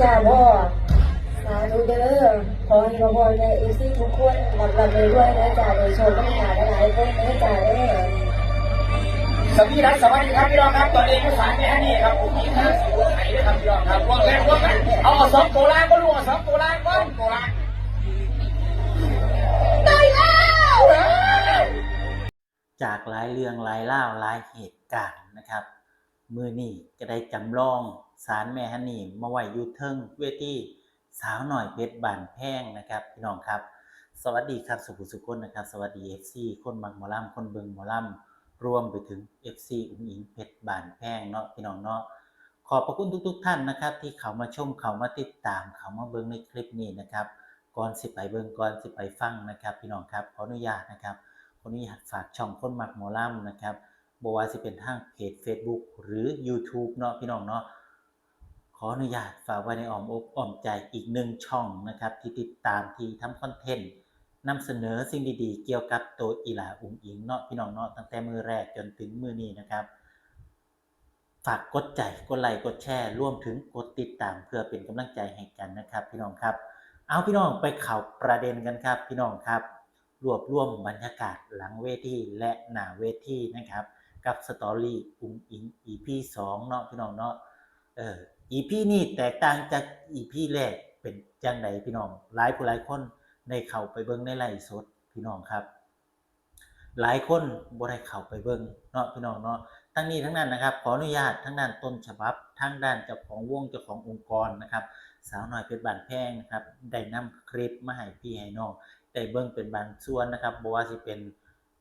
จ้าพ่อสาธุเด้อขอให้พ่อพ่อในเอซี่ทุกคนหลับหลับเลยด้วยนะจ้าโดยโชว์ก็ไม่หาหลายคนนะจ้าเด้อสวัสดีครับสวัสดีครับพี่น้องครับตอนนี้ผู้สารแม่นี่ครับผมมีทางสีวงไหนด้วยครับพี่น้องครับวงแรกวงแรกเอาสองตัวล่างก็รู้เอาสองตัวล่างก็ตัวล่างได้แล้วจากหลายเรื่องหลายเล่าหลายเหตุการณ์นะครับ มือนี่ก็ได้จำลอง สารแม่ฮันนี่มาไว้อยู่เทิงเวทีสาวหน่อยเพชรบานแพงนะครับพี่น้องครับ สวัสดีครับสุขุสุคนนะครับ สวัสดี FC คนบังหมอลำคนเบิงหมอลำรวมไปถึง FC อุ้งอิงเพชรบานแพงเนาะพี่น้องเนาะขอบพระคุณทุก ๆ ท่านนะครับ ที่เขามาชมเขามาติดตามเขามาเบิงในคลิปนี้นะครับก่อนสิไปเบิงก่อนสิไปฟังนะครับ พี่น้องครับขออนุญาตนะครับขออนุญาตฝากช่องคนมักหมอลำนะครับบว่าสิเป็นทางเพจ Facebook หรือ YouTube เนาะพี่น้องเนาะ ขออนุญาตฝากไว้ในอ้อมอกอ้อมใจอีกหนึ่งช่องนะครับ ที่ติดตามที่ทำคอนเทนต์นำเสนอสิ่งดีๆ เกี่ยวกับตัวอีหลาอุงอิงเนาะพี่น้องเนาะตั้งแต่มือแรกจนถึงมือนี้นะครับ ฝากกดใจกดไลค์กดแชร์ร่วมถึงกดติดตามเพื่อเป็นกำลังใจให้กันนะครับ พี่น้องครับ เอาพี่น้องไปข่าวประเด็นกันครับ พี่น้องครับ รวบรวมบรรยากาศหลังเวทีและหน้าเวทีนะครับ กับสตอรี่อุงอิง EP 2เนาะพี่น้องเนาะเออ EP นี้แตกต่างจาก EP แรกเป็นจังไดพี่น้องหลายผู้หลายคนได้เข้าไปเบิ่งในไลฟ์สดพี่น้องครับ หลายคนบ่ได้เข้าไปเบิ่งเนาะพี่น้องเนาะทั้งนี้ทั้งนั้นนะครับ ขออนุญาตทั้งด้านต้นฉบับทั้งด้านเจ้าของวงเจ้าขององค์กรนะครับ สาวหน้อยเพชรบานแพงนะครับได้นำคลิปมาให้พี่ให้น้องได้เบิ่งเป็นบางส่วนนะครับบ่ว่าสิเป็น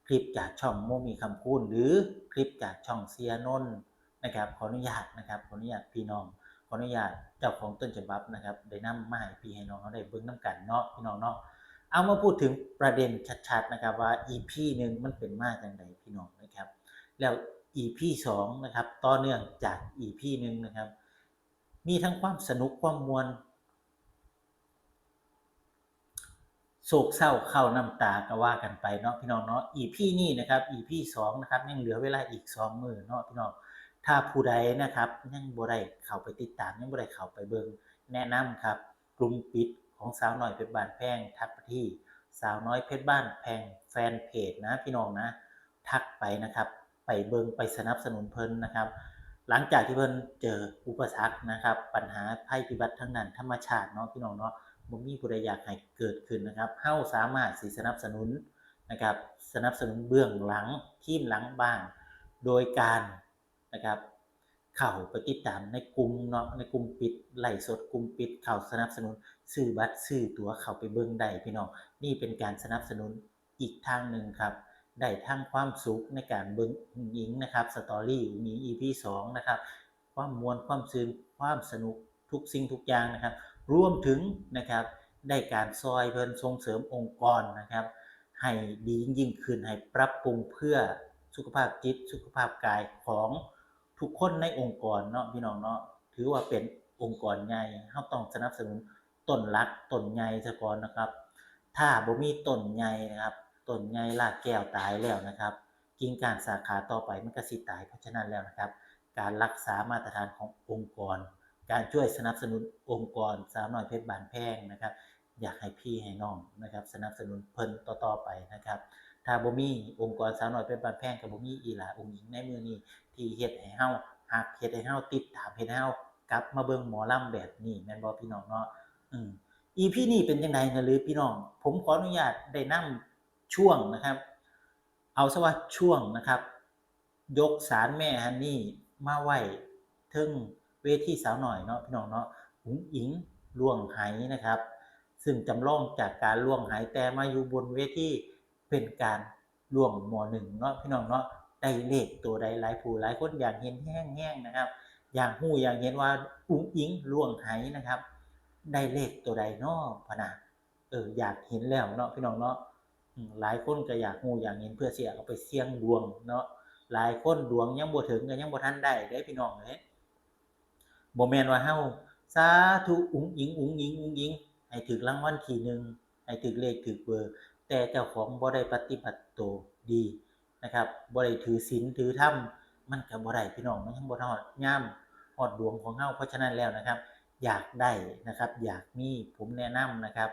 คลิปจากช่องโมมีคำคูณหรือคลิปจากช่องเซียนนนะครับขออนุญาตนะครับขออนุญาตพี่น้อง ขออนุญาตเจ้าของต้นฉบับนะครับได้นำมาให้พี่ให้น้องเขาได้เบิ่งน้ำกันเนาะพี่น้องเนาะเอามาพูดถึงประเด็นชัดๆนะครับว่า EP หนึ่งมันเป็นมาจังไดพี่น้องนะครับ แล้ว EP สองนะครับต่อเนื่องจาก EP หนึ่งนะครับ มีทั้งความสนุกความมวลโศกเศร้าเข้าน้ำตาก็ว่ากันไปเนาะพี่น้องเนาะ EP นี้นะครับ EP สองนะครับยังเหลือเวลาอีกสองมือเนาะพี่น้อง ถ้าผู้ใดนะครับยังบ่ได้เข้าไปติดตามยังบ่ได้เข้าไปเบิ่งแนะนำครับ กลุ่มปิดของสาวน้อยเพชรบ้านแพงทักไปที่สาวน้อยเพชรบ้านแพงแฟนเพจนะพี่น้องนะ ทักไปนะครับ ไปเบิ่งไปสนับสนุนเพิ่นนะครับ หลังจากที่เพิ่นเจออุปสรรคนะครับ ปัญหาภัยพิบัติทั้งนั้นธรรมชาติเนาะพี่น้องเนาะบ่มีผู้ใดอยากให้เกิดขึ้นนะครับเฮาสามารถสิสนับสนุนนะครับ สนับสนุนเบื้องหลังทีมหลังบ้าน โดยการ นะครับเข้าไปติดตามในกลุ่มเนาะในกลุ่มปิดไหล่สดกลุ่มปิดเข้าสนับสนุนซื้อบัตรซื้อตั๋วเข้าไปเบิ่งได้พี่น้องนี่เป็นการสนับสนุนอีกทางหนึ่งครับได้ทั้งความสุขในการเบิ่งอุ๋งหญิงนะครับสตอรี่อุ๋งหญิง EP 2นะครับความมวลความซึ้งความสนุกทุกสิ่งทุกอย่างนะครับ รวมถึงนะครับได้การซอยเพิ่นส่งเสริมองค์กรนะครับ ให้ดียิ่งขึ้นให้ปรับปรุงเพื่อสุขภาพจิตสุขภาพกายของ ทุกคนในองค์กรเนาะพี่น้องเนาะถือว่าเป็นองค์กรใหญ่เฮาต้องสนับสนุนต้นรักต้นใหญ่ซะก่อนนะครับ ถ้าบ่มีต้นใหญ่นะครับต้นใหญ่รากแก้วตายแล้วนะครับ กิ่งก้านสาขาต่อไปมันก็สิตายเพราะฉะนั้นแล้วนะครับ การรักษามาตรฐานขององค์กร การช่วยสนับสนุนองค์กรสาวน้อยเพชรบานแพงนะครับ อยากให้พี่ให้น้องนะครับ สนับสนุนเพิ่นต่อๆไปนะครับ ถ้าบ่มีองค์กรสาวน้อยเพชรบานแพงกับบ่มีอีหลาองค์หญิงในมือนี้ที่เฮ็ดให้เฮาหักเฮ็ดให้เฮาติดตามเฮ็ดให้เฮากลับมาเบิ่งหมอลำแบบนี้แม่นบ่พี่น้องเนาะอืม EP นี้เป็นจังไดนะหรือพี่น้อง ผมขออนุญาตได้นํช่วงนะครับ เอาซะว่าช่วงนะครับ ยกสารแม่ฮันนี่มาไหว้ทึงเวทีสาวหน่อยเนาะพี่น้องเนาะหุงอิงล่วงไหนะครับ ซึ่งจำลองจากการล่วงไหแต่มาอยู่บนเวที เป็นการล่วงหมอหนึ่งเนาะพี่น้องเนาะได้เลขตัวใดหลายผู้หลายคนอยากเห็นแห้งๆนะครับ อยากหู้อยากเห็นว่าอุ๋งอิงล่วงไหนะครับ ได้เลขตัวใดเนาะพนะเอออยากเห็นแล้วเนาะพี่น้องเนาะหลายคนก็อยากหู้อยากเห็นเพื่อเสิเอาไปเสี่ยงดวงเนาะหลายคนดวงยังบ่ถึงก็ยังบ่ทันได้เด้พี่น้องเอ้ยบ่แม่นว่าเฮาสาธุอุ๋งอิงอุ๋งอิงอุ๋งอิงให้ถึกรางวัลที่หนึ่งให้ถึกเลขถึกเบอร์ แต่เจ้าของบ่ได้ปฏิบัติตัวดีนะครับบ่ได้ถือศีลถือธรรมมันก็บ่ได้พี่น้องมันยังบ่ทอดย่ามฮอดดวงของเฮาเพราะฉะนั้นแล้วนะครับ อยากได้นะครับ อยากมีผมแนะนำนะครับ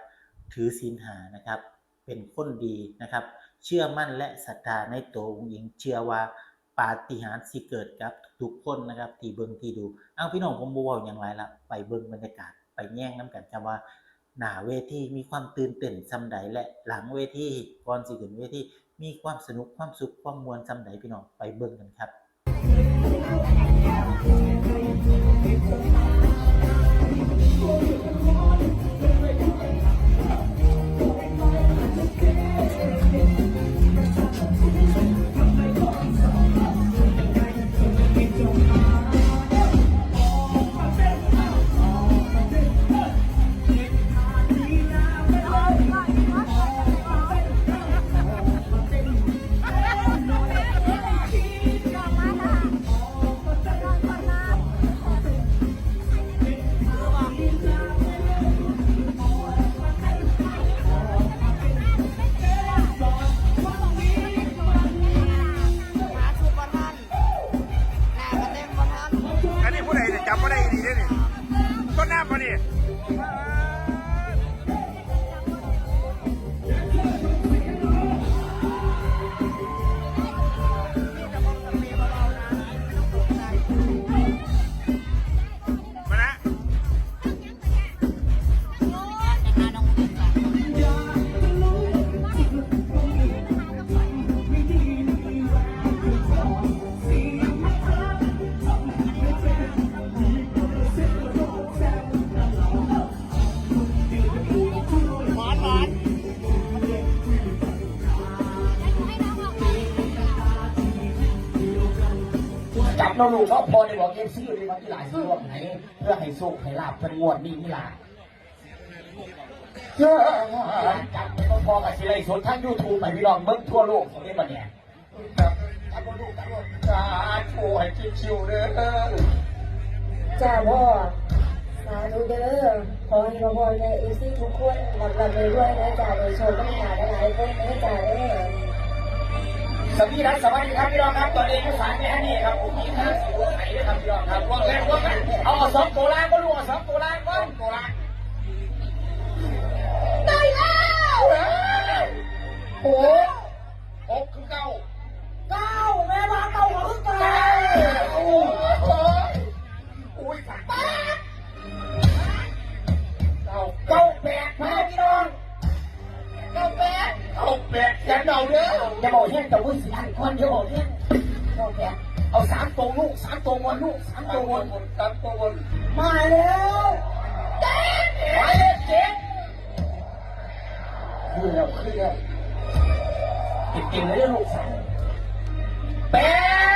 ถือศีลหานะครับ เป็นคนดีนะครับ เชื่อมั่นและศรัทธาในตัวองค์หญิงเชื่อว่าปาฏิหาริย์สิเกิดกับทุกคนนะครับที่เบิ่งที่ดู เอาพี่น้องผมบ่เว้าอย่างไรละไปเบิ่งบรรยากาศไปแย่งน้ำกันครับว่า หน้าเวทีมีความตื่นเต้นซ้ำใดและหลังเวทีก่อนสิขึ้นเวทีมีความสนุกความสุขความมวลซ้ำใดพี่น้องไปเบิ่งกันครับ จับเราลูกเขาะพอได้บอกเอฟซีเลยว่าที่หลายซื้อว่าไหนเพื่อให้สุขให้ลาบเป็นงวดนี้นี่ล่ะเยอะจับไปพอกับสิไรสดทั้งยูทูบไปพี่น้องเบิ้งทั่วโลกเขาเรียกมาเนี่ยจับจับลูกจับลูกจ้าช่วยชิวๆเด้อจ้าพ่อสาธุเด้อขอให้พ่อพ่อในเอฟซีทุกคนหลับหลับเลยด้วยนะจ้าได้โชคก็มีงาหลายๆคนนะจ้าเด้อ สวัสดีครับสวัสดีครับพี่น้องครับตอนนี้ยุสานแค่นี่ครับผมมีทางสีหัวไข่ด้วยครับพี่น้องครับว่างแรกว่างแรกเอาสองตัวล่างก็รู้เอาสองตัวล่างก็ตัวล่างได้แล้วโอ้โหกคือเก้า อย่าเดาเด้ออย่าบอกเฮี้ยนแต่วุ้นสีอันคนอย่าบอกเฮี้ยนเก้าแปดเอาสามตัวลูกสามตัววนลูกสามตัววนสามตัววนมาแล้วเจ็ดมาเลยเจ็ดคือแล้วคือแล้วจริงๆเลยลูกสามแปด